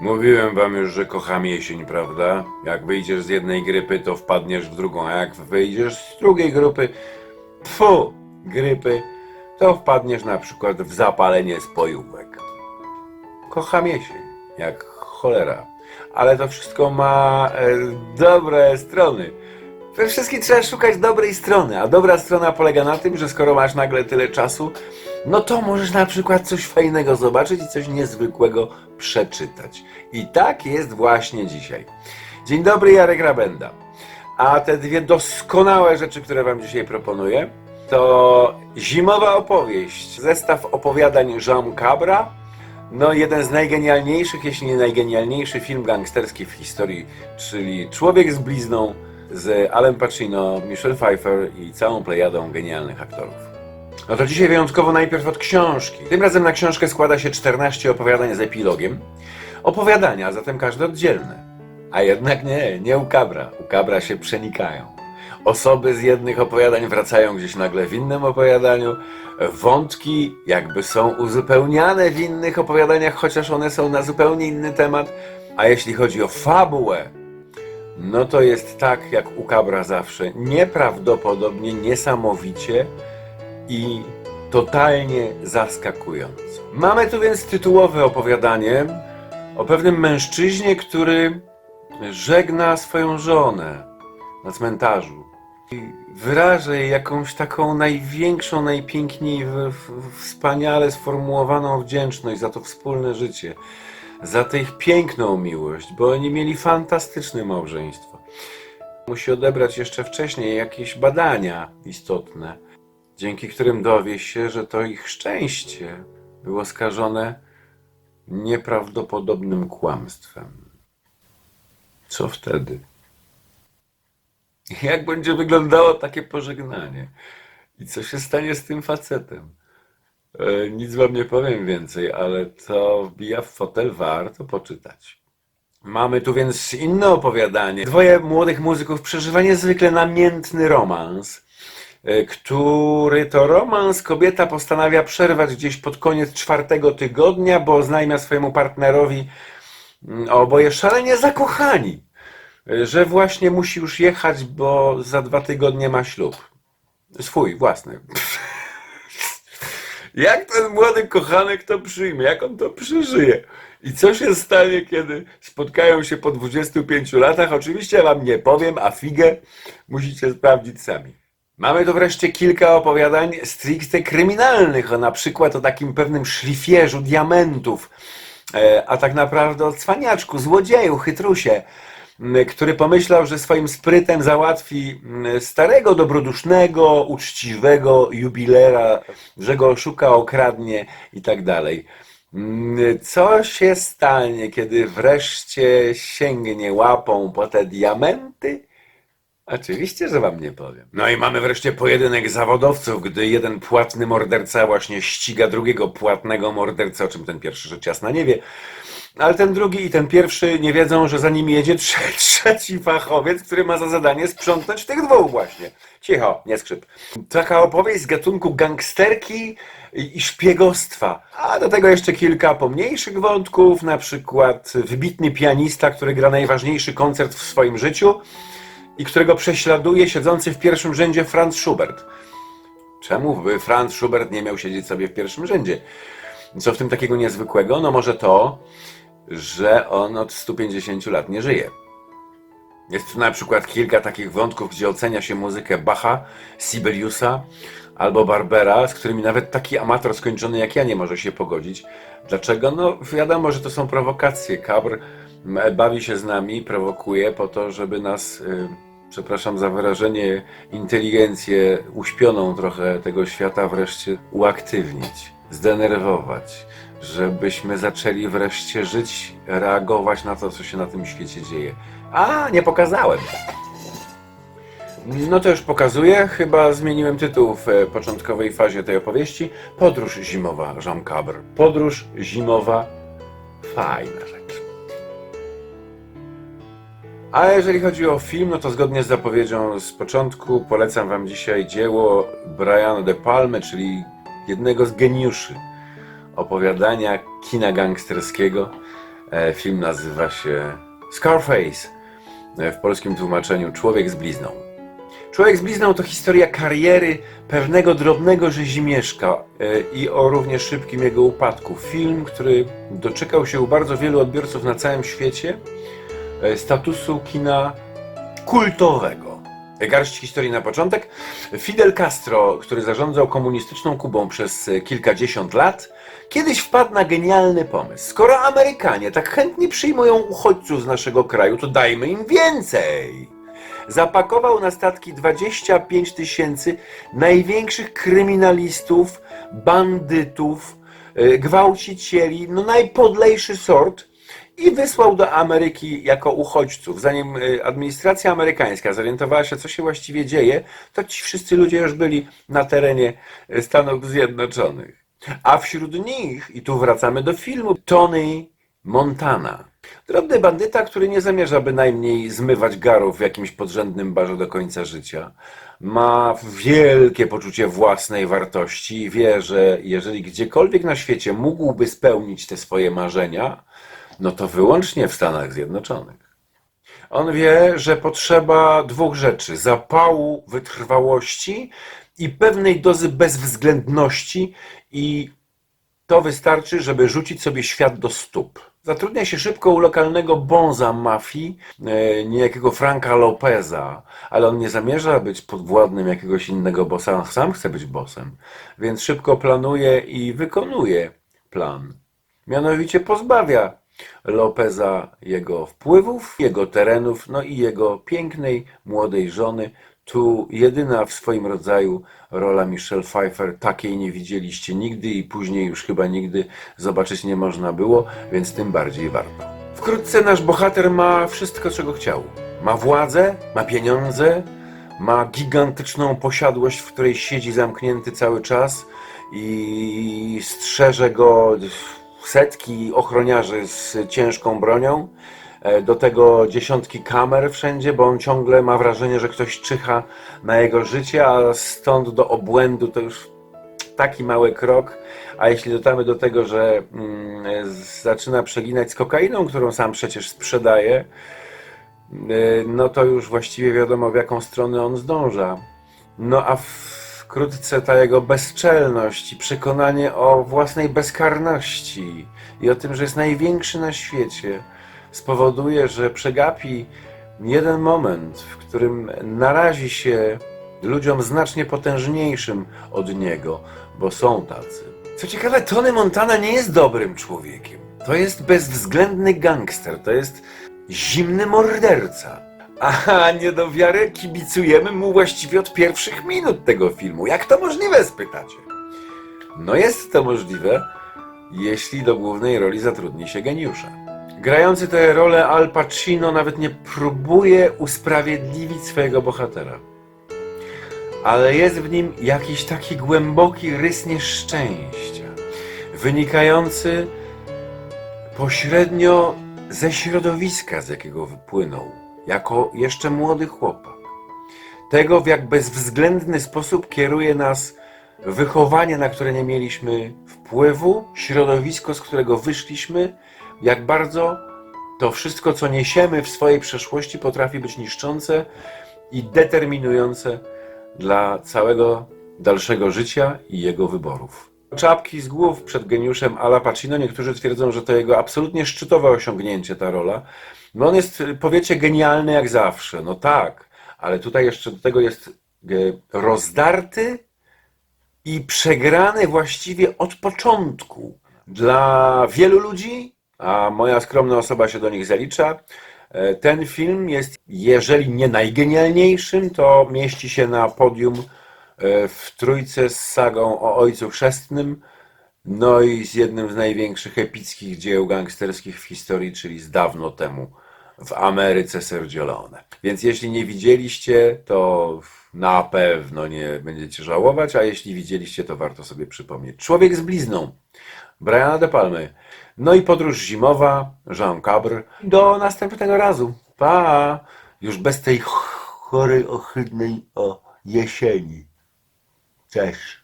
Mówiłem wam już, że kocham jesień, prawda? Jak wyjdziesz z jednej grypy, to wpadniesz w drugą, a jak wyjdziesz z drugiej grupy, tfu, grypy, to wpadniesz na przykład w zapalenie spojówek. Kocham jesień, jak cholera. Ale to wszystko ma e, dobre strony. We wszystkim trzeba szukać dobrej strony, a dobra strona polega na tym, że skoro masz nagle tyle czasu, no to możesz na przykład coś fajnego zobaczyć i coś niezwykłego przeczytać. I tak jest właśnie dzisiaj. Dzień dobry, Jarek Rabenda. A te dwie doskonałe rzeczy, które Wam dzisiaj proponuję, to zimowa opowieść, zestaw opowiadań Jean Cabra, no jeden z najgenialniejszych, jeśli nie najgenialniejszy film gangsterski w historii, czyli Człowiek z blizną z Alem Pacino, Michelle Pfeiffer i całą plejadą genialnych aktorów. No to dzisiaj wyjątkowo najpierw od książki. Tym razem na książkę składa się 14 opowiadań z epilogiem. Opowiadania, zatem każde oddzielne. A jednak nie, nie u Kabra. U Kabra się przenikają. Osoby z jednych opowiadań wracają gdzieś nagle w innym opowiadaniu. Wątki jakby są uzupełniane w innych opowiadaniach, chociaż one są na zupełnie inny temat. A jeśli chodzi o fabułę, no to jest tak jak u Kabra zawsze. Nieprawdopodobnie, niesamowicie i totalnie zaskakująco. Mamy tu więc tytułowe opowiadanie o pewnym mężczyźnie, który żegna swoją żonę na cmentarzu. I wyraża jej jakąś taką największą, najpiękniej, wspaniale sformułowaną wdzięczność za to wspólne życie, za tę ich piękną miłość, bo oni mieli fantastyczne małżeństwo. Musi odebrać jeszcze wcześniej jakieś badania istotne, dzięki którym dowie się, że to ich szczęście było skażone nieprawdopodobnym kłamstwem. Co wtedy? Jak będzie wyglądało takie pożegnanie? I co się stanie z tym facetem? E, nic wam nie powiem więcej, ale to wbija w fotel, warto poczytać. Mamy tu więc inne opowiadanie. Dwoje młodych muzyków przeżywa niezwykle namiętny romans, który to romans kobieta postanawia przerwać gdzieś pod koniec czwartego tygodnia, bo oznajmia swojemu partnerowi, mm, oboje szalenie zakochani, e, że właśnie musi już jechać, bo za dwa tygodnie ma ślub. Swój, własny. Jak ten młody kochanek to przyjmie? Jak on to przeżyje? I co się stanie, kiedy spotkają się po 25 latach? Oczywiście wam nie powiem, a figę musicie sprawdzić sami. Mamy tu wreszcie kilka opowiadań stricte kryminalnych, na przykład o takim pewnym szlifierzu diamentów, e, a tak naprawdę o cwaniaczku, złodzieju, chytrusie, który pomyślał, że swoim sprytem załatwi starego, dobrodusznego, uczciwego jubilera, że go oszuka, okradnie i tak dalej. Co się stanie, kiedy wreszcie sięgnie łapą po te diamenty? Oczywiście, że wam nie powiem. No i mamy wreszcie pojedynek zawodowców, gdy jeden płatny morderca właśnie ściga drugiego płatnego mordercę, o czym ten pierwszy rzecz jasna nie wie. Ale ten drugi i ten pierwszy nie wiedzą, że za nim jedzie trze- trzeci fachowiec, który ma za zadanie sprzątnąć tych dwóch właśnie. Cicho, nie skrzyp. Taka opowieść z gatunku gangsterki i szpiegostwa. A do tego jeszcze kilka pomniejszych wątków, na przykład wybitny pianista, który gra najważniejszy koncert w swoim życiu i którego prześladuje siedzący w pierwszym rzędzie Franz Schubert. Czemu by Franz Schubert nie miał siedzieć sobie w pierwszym rzędzie? Co w tym takiego niezwykłego? No może to, że on od 150 lat nie żyje. Jest tu na przykład kilka takich wątków, gdzie ocenia się muzykę Bacha, Sibeliusa albo Barbera, z którymi nawet taki amator skończony jak ja nie może się pogodzić. Dlaczego? No wiadomo, że to są prowokacje. Kabr bawi się z nami, prowokuje po to, żeby nas, y, przepraszam za wyrażenie, inteligencję uśpioną trochę tego świata wreszcie uaktywnić, zdenerwować, żebyśmy zaczęli wreszcie żyć, reagować na to, co się na tym świecie dzieje. A, nie pokazałem. No to już pokazuję. Chyba zmieniłem tytuł w początkowej fazie tej opowieści. Podróż zimowa Jean Cabre. Podróż zimowa. Fajna. A jeżeli chodzi o film, no to zgodnie z zapowiedzią z początku polecam Wam dzisiaj dzieło Briana De Palmy, czyli jednego z geniuszy opowiadania kina gangsterskiego. E, Film nazywa się Scarface. E, W polskim tłumaczeniu Człowiek z blizną. Człowiek z blizną to historia kariery pewnego drobnego rzezimieszka e, i o równie szybkim jego upadku. Film, który doczekał się u bardzo wielu odbiorców na całym świecie statusu kina kultowego. Garść historii na początek. Fidel Castro, który zarządzał komunistyczną Kubą przez e, kilkadziesiąt lat, kiedyś wpadł na genialny pomysł. Skoro Amerykanie tak chętnie przyjmują uchodźców z naszego kraju, to dajmy im więcej. Zapakował na statki 25 tysięcy największych kryminalistów, bandytów, e, gwałcicieli, no najpodlejszy sort i wysłał do Ameryki jako uchodźców. Zanim y, administracja amerykańska zorientowała się, co się właściwie dzieje, to ci wszyscy ludzie już byli na terenie y, Stanów Zjednoczonych. A wśród nich, i tu wracamy do filmu, Tony Montana. Drobny bandyta, który nie zamierza bynajmniej zmywać garów w jakimś podrzędnym barze do końca życia. Ma wielkie poczucie własnej wartości i wie, że jeżeli gdziekolwiek na świecie mógłby spełnić te swoje marzenia, no to wyłącznie w Stanach Zjednoczonych. On wie, że potrzeba dwóch rzeczy: zapału, wytrwałości i pewnej dozy bezwzględności, i to wystarczy, żeby rzucić sobie świat do stóp. Zatrudnia się szybko u lokalnego bonza mafii, e, niejakiego Franka Lopeza, ale on nie zamierza być podwładnym jakiegoś innego bossa, on sam chce być bossem, więc szybko planuje i wykonuje plan. Mianowicie pozbawia Lopeza jego wpływów, jego terenów, no i jego pięknej, młodej żony. Tu jedyna w swoim rodzaju rola Michelle Pfeiffer. Takiej nie widzieliście nigdy i później już chyba nigdy zobaczyć nie można było, więc tym bardziej warto. Wkrótce nasz bohater ma wszystko, czego chciał. Ma władzę, ma pieniądze, ma gigantyczną posiadłość, w której siedzi zamknięty cały czas i strzeże go setki ochroniarzy z ciężką bronią. E, Do tego dziesiątki kamer wszędzie, bo on ciągle ma wrażenie, że ktoś czyha na jego życie, a stąd do obłędu to już taki mały krok. A jeśli dodamy do tego, że mm, zaczyna przeginać z kokainą, którą sam przecież sprzedaje, y, no to już właściwie wiadomo, w jaką stronę on zdąża. No a wkrótce ta jego bezczelność i przekonanie o własnej bezkarności i o tym, że jest największy na świecie, spowoduje, że przegapi jeden moment, w którym narazi się ludziom znacznie potężniejszym od niego, bo są tacy. Co ciekawe, Tony Montana nie jest dobrym człowiekiem. To jest bezwzględny gangster, to jest zimny morderca. A nie do wiary kibicujemy mu właściwie od pierwszych minut tego filmu. Jak to możliwe, spytacie? No jest to możliwe, jeśli do głównej roli zatrudni się geniusza. Grający tę rolę Al Pacino nawet nie próbuje usprawiedliwić swojego bohatera. Ale jest w nim jakiś taki głęboki rys nieszczęścia, wynikający pośrednio ze środowiska, z jakiego wypłynął, jako jeszcze młody chłopak. Tego, w jak bezwzględny sposób kieruje nas wychowanie, na które nie mieliśmy wpływu, środowisko, z którego wyszliśmy, jak bardzo to wszystko, co niesiemy w swojej przeszłości, potrafi być niszczące i determinujące dla całego dalszego życia i jego wyborów. Czapki z głów przed geniuszem Ala Pacino. Niektórzy twierdzą, że to jego absolutnie szczytowe osiągnięcie, ta rola. No on jest, powiecie, genialny jak zawsze. No tak, ale tutaj jeszcze do tego jest e, rozdarty i przegrany właściwie od początku. Dla wielu ludzi, a moja skromna osoba się do nich zalicza, e, ten film jest, jeżeli nie najgenialniejszym, to mieści się na podium w trójce z sagą o Ojcu Chrzestnym, no i z jednym z największych epickich dzieł gangsterskich w historii, czyli z dawno temu w Ameryce Sergio Leone. Więc jeśli nie widzieliście, to na pewno nie będziecie żałować, a jeśli widzieliście, to warto sobie przypomnieć. Człowiek z blizną, Briana De Palmy. No i podróż zimowa, Jean Cabre. Do następnego razu. Pa! Już bez tej chorej, ohydnej o jesieni. Fecha.